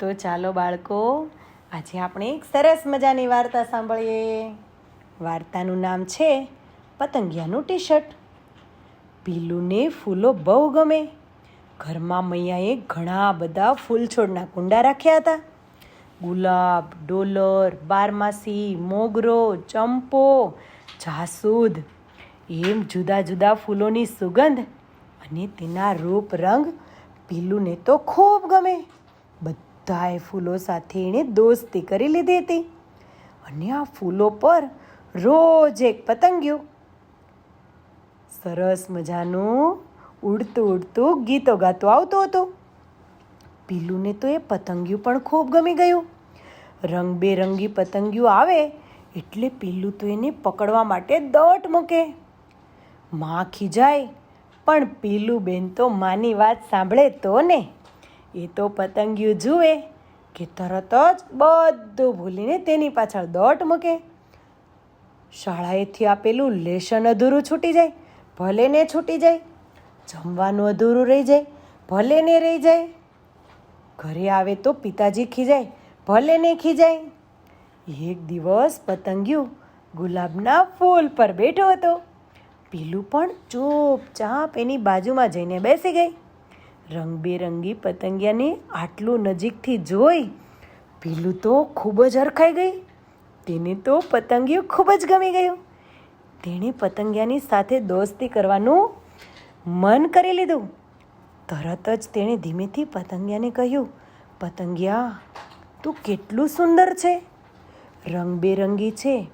તો ચાલો બાળકો, આજે આપણે એક સરસ મજાની વાર્તા સાંભળીએ. વાર્તાનું નામ છે પતંગિયાનું ટી શર્ટ પીલુને ફૂલો બહુ ગમે. ઘરમાં મૈયાએ ઘણા બધા ફૂલ છોડના કુંડા રાખ્યા હતા. ગુલાબ, ડોલર, બારમાસી, મોગરો, ચંપો, જાસૂદ, એમ જુદા જુદા ફૂલોની સુગંધ અને તેના રૂપ રંગ પીલુને તો ખૂબ ગમે. બધાએ ફૂલો સાથે એણે દોસ્તી કરી લીધી હતી. અને આ ફૂલો પર રોજ એક પતંગિયું. સરસ મજાનું ઉડતું ઉડતું ગીતો ગાતો આવતો હતો. પીલુને તો એ પતંગિયું પણ ખૂબ ગમી ગયું. રંગબેરંગી પતંગિયું આવે એટલે પીલું તો એને પકડવા માટે દોટ મૂકે. માં ખીજાય પણ પીલું બેન તો માની વાત સાંભળે તો ને. એ તો પતંગિયું જુએ કે તરત જ બધું ભૂલીને તેની પાછળ દોટ મૂકે. શાળાએથી આપેલું લેશન અધૂરું છૂટી જાય ભલે ને છૂટી જાય, જમવાનું અધૂરું રહી જાય ભલે ને રહી જાય. ઘરે આવે તો પિતાજી ખીજાય ભલે ને ખીજાય. એક દિવસ પતંગિયું ગુલાબના ફૂલ પર બેઠો હતો. પીલું પણ ચૂપચાપ એની બાજુમાં જઈને બેસી ગઈ. રંગબેરંગી પતંગિયાને આટલું નજીકથી જોઈ પીલું તો ખૂબ જ હરખાઈ ગઈ. તેને તો પતંગિયું ખૂબ જ ગમી ગયું. તેણે પતંગિયાની સાથે દોસ્તી કરવાનું મન કરી લીધું. તરત જ તેણે ધીમેથી પતંગિયાને કહ્યું, પતંગિયા, તું કેટલું સુંદર છે. રંગબેરંગી છે.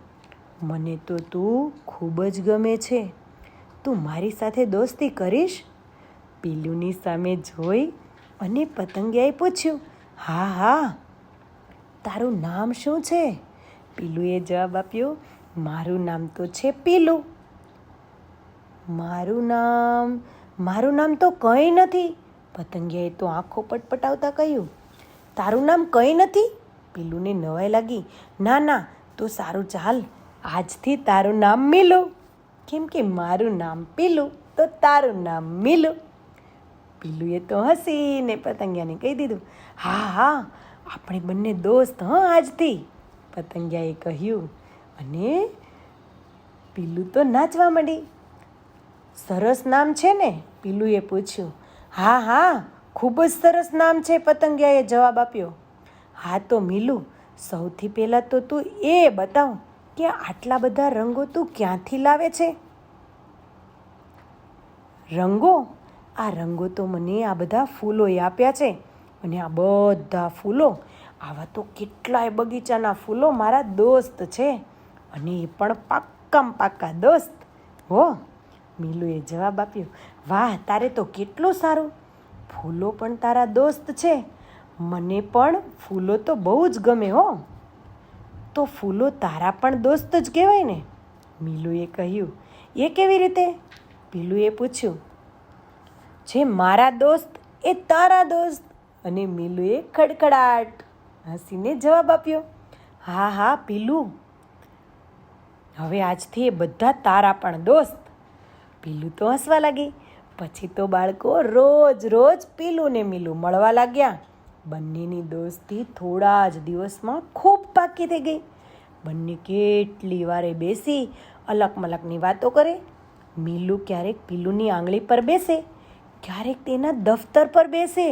મને તો તું ખૂબ જ ગમે છે. તું મારી સાથે દોસ્તી કરીશ પીલુની સામે જોઈ અને પતંગિયાએ પૂછ્યું, હા હા, તારું નામ શું છે? પીલુએ જવાબ આપ્યો, મારું નામ તો છે પીલું મારું નામ મારું નામ તો કંઈ નથી. પતંગિયાએ તો આંખો પટપટાવતા કહ્યું, તારું નામ કંઈ નથી? પીલુને નવાઈ લાગી, ના ના, તો સારું ચાલ, આજથી તારું નામ મિલું. કેમ કે મારું નામ પીલું તો તારું નામ મીલું. પીલુએ તો હસીને પતંગિયાને કહી દીધું, હા હા, આપણે બંને દોસ્ત, હં, આજથી. પતંગિયાએ કહ્યું, અને પીલું તો નાચવા માંડી. સરસ નામ છે ને? પીલુએ પૂછ્યું. હા હા, ખૂબ જ સરસ નામ છે, પતંગિયાએ જવાબ આપ્યો. હા તો મીલું, સૌથી પહેલાં તો તું એ બતાવ કે આટલા બધા રંગો તું ક્યાંથી લાવે છે? રંગો? આ રંગો તો મને આ બધા ફૂલોએ આપ્યા છે. અને આ બધા ફૂલો, આવા તો કેટલાય બગીચાના ફૂલો મારા દોસ્ત છે. અને એ પણ પાક્કામ પાક્કા દોસ્ત. હો, મીલુએ જવાબ આપ્યો, વાહ, તારે તો કેટલું સારું. ફૂલો પણ તારા દોસ્ત છે. મને પણ ફૂલો તો બહુ જ ગમે હો. તો ફૂલો તારા પણ દોસ્ત જ કહેવાય ને? મીલુએ કહ્યું. એ કેવી રીતે? પીલુએ પૂછ્યું. જે મારા દોસ્ત એ તારા દોસ્ત. અને મીલુએ ખડખડાટ. હસીને જવાબ આપ્યો, હા હા, પીલું. હવે આજથી એ બધા તારા પણ દોસ્ત. પીલું તો હસવા લાગી. પછી તો બાળકો રોજ રોજ પીલુને મીલું મળવા લાગ્યા. બંનેની દોસ્તી થોડા જ દિવસમાં ખૂબ પાકી થઈ ગઈ. બંને કેટલી વારે બેસી અલક મલકની વાતો કરે. મીલું ક્યારેક પીલુની આંગળી પર બેસે. ક્યારેક તેના દફતર પર બેસે,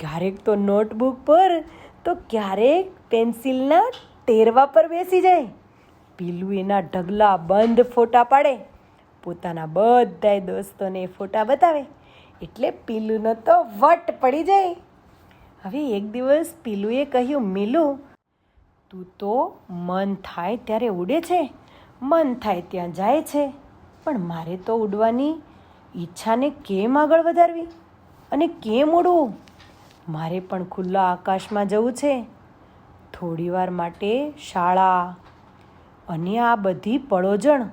ક્યારેક તો નોટબુક પર, તો ક્યારેક પેન્સિલના ટેરવા પર બેસી જાય. પીલું એના ઢગલા બંધ ફોટા પાડે, પોતાના બધાય દોસ્તોને ફોટા બતાવે, એટલે પીલુંનો તો વટ પડી જાય. હવે એક દિવસ પીલુએ કહ્યું, મીલું, તું તો મન થાય ત્યારે ઉડે છે, મન થાય ત્યાં જાય છે, પણ મારે તો ઉડવાની ઈચ્છાને કેમ આગળ વધારવી અને કેમ ઉડવું મારે પણ ખુલ્લા આકાશમાં જવું છે. થોડીવાર માટે શાળા અને આ બધી પળોજણ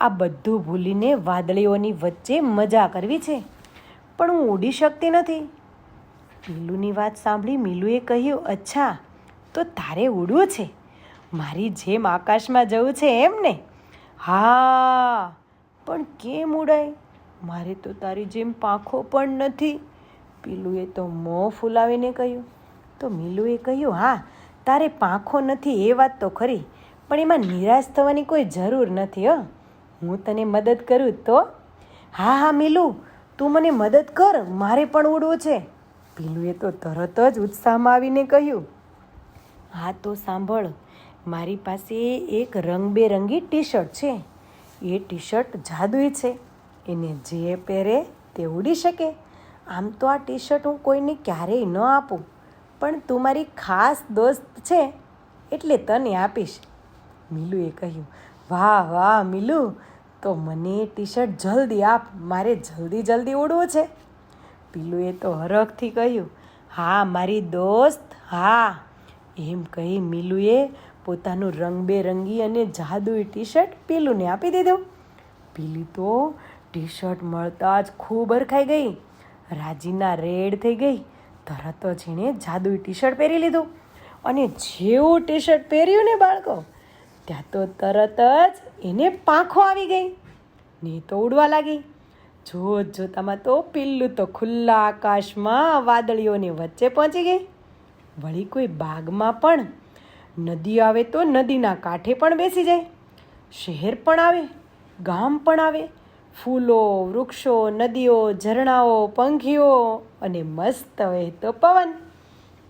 આ બધું ભૂલીને વાદળીઓની વચ્ચે મજા કરવી છે. પણ હું ઉડી શકતી નથી. મીલુની વાત સાંભળી મીલુએ કહ્યું, અચ્છા, તો તારે ઉડવું છે? મારી જેમ આકાશમાં જવું છે એમ ને હા, પણ કેમ ઉડાય? મારે તો તારી જેમ પાંખો પણ નથી. પીલુએ તો મોં ફૂલાવીને કહ્યું. તો મીલુએ કહ્યું, હા, તારે પાંખો નથી એ વાત તો ખરી, પણ એમાં નિરાશ થવાની કોઈ જરૂર નથી, હો. હું તને મદદ કરું તો? હા હા, મીલુ, તું મને મદદ કર, મારે પણ ઉડવું છે. પીલુએ તો તરત જ ઉત્સાહમાં આવીને કહ્યું. હા, તો સાંભળ, મારી પાસે એક રંગબેરંગી ટી શર્ટ છે. એ ટી શર્ટ જાદુઈ છે. એને જે પહેરે તે ઉડી શકે. આમ તો આ ટી શર્ટ હું કોઈને ક્યારેય ન આપું. પણ તું મારી ખાસ દોસ્ત છે એટલે તને આપીશ. મીલુએ કહ્યું, વાહ વાહ, મીલુ, તો મને એ ટી શર્ટ જલ્દી આપ. મારે જલ્દી જલ્દી ઉડવું છે. પીલુએ તો હરખથી કહ્યું, હા, મારી દોસ્ત, હા. એમ કહી મીલુએ પોતાનું રંગબેરંગી અને જાદુઈ ટી શર્ટ પીલુને આપી દીધું. પીલી તો ટી શર્ટ મળતા જ ખૂબ અરખાઈ ગઈ. રાજીના રેડ થઈ ગઈ. તરત જ એણે જાદુઈ ટી શર્ટ પહેરી લીધું. અને જેવું ટી શર્ટ પહેર્યું ને બાળકો, ત્યાં તો તરત જ એને પાંખો આવી ગઈ. ને તો ઉડવા લાગી. જોત જોતામાં તો પિલ્લું તો ખુલ્લા આકાશમાં વાદળીઓની વચ્ચે પહોંચી ગઈ. વળી કોઈ બાગમાં પણ નદી આવે તો નદીના કાંઠે પણ બેસી જાય. શહેર પણ આવે, ગામ પણ આવે. ફૂલો, વૃક્ષો, નદીઓ, ઝરણાઓ, પંખીઓ અને મસ્ત વહેતો પવન.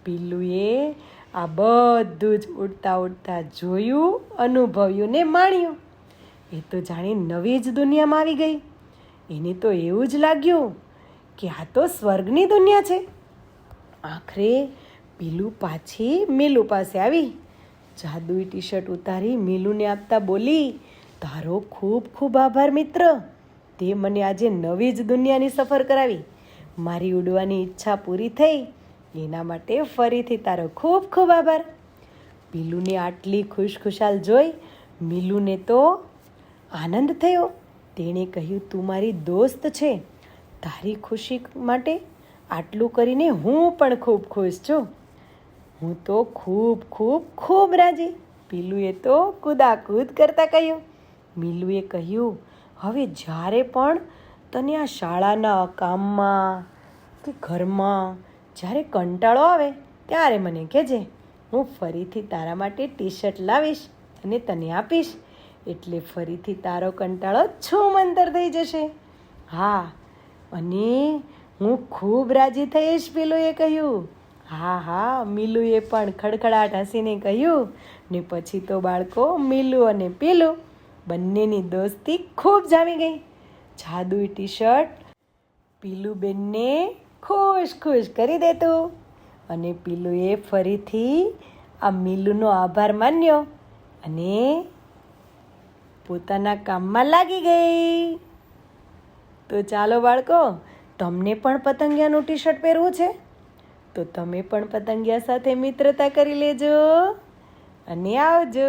પીલુએ આ બધું જ ઉડતા ઉડતા જોયું, અનુભવ્યું ને માણ્યું. એ તો જાણે નવી જ દુનિયામાં આવી ગઈ. એને તો એવું જ લાગ્યું કે આ તો સ્વર્ગની દુનિયા છે. આખરે પીલું પાછી મીલુ પાસે આવી. જાદુઈ ટી શર્ટ ઉતારી મીલુને આપતા બોલી, તારો ખૂબ ખૂબ આભાર મિત્ર. તે મને આજે નવી જ દુનિયાની સફર કરાવી. મારી ઉડવાની ઈચ્છા પૂરી થઈ. એના માટે ફરીથી તારો ખૂબ ખૂબ આભાર. પીલુને આટલી ખુશખુશાલ જોઈ મીલુને તો આનંદ થયો. તેણે કહ્યું, તું મારી દોસ્ત છે. તારી ખુશી માટે આટલું કરીને હું પણ ખૂબ ખુશ છું. હું તો ખૂબ ખૂબ ખૂબ રાજી. પીલુએ તો કુદાકૂદ કરતાં કહ્યું. મીલુએ કહ્યું હવે જ્યારે પણ તને આ શાળાના કામમાં કે ઘરમાં જ્યારે કંટાળો આવે, ત્યારે મને કહેજે, હું ફરીથી તારા માટે ટી શર્ટ લાવીશ અને તને આપીશ. એટલે ફરીથી તારો કંટાળો છૂમંતર થઈ જશે. હા, અને હું ખૂબ રાજી થઈશ પેલુએ કહ્યું. હા હા, મીલુએ પણ ખડખડાટ હસીને કહ્યું. ને પછી તો બાળકો મીલું અને પીલું બંનેની દોસ્તી ખૂબ જામી ગઈ. જાદુઈ ટી શર્ટ પીલું બેનને ખુશ ખુશ કરી દેતું અને પીલુએ ફરીથી આ મીલુનો આભાર માન્યો અને પોતાના કામમાં લાગી ગઈ. તો ચાલો બાળકો, તમને પણ પતંગિયાનું ટી શર્ટ પહેરવું છે? તો તમે પણ પતંગિયા સાથે મિત્રતા કરી લેજો અને આવજો.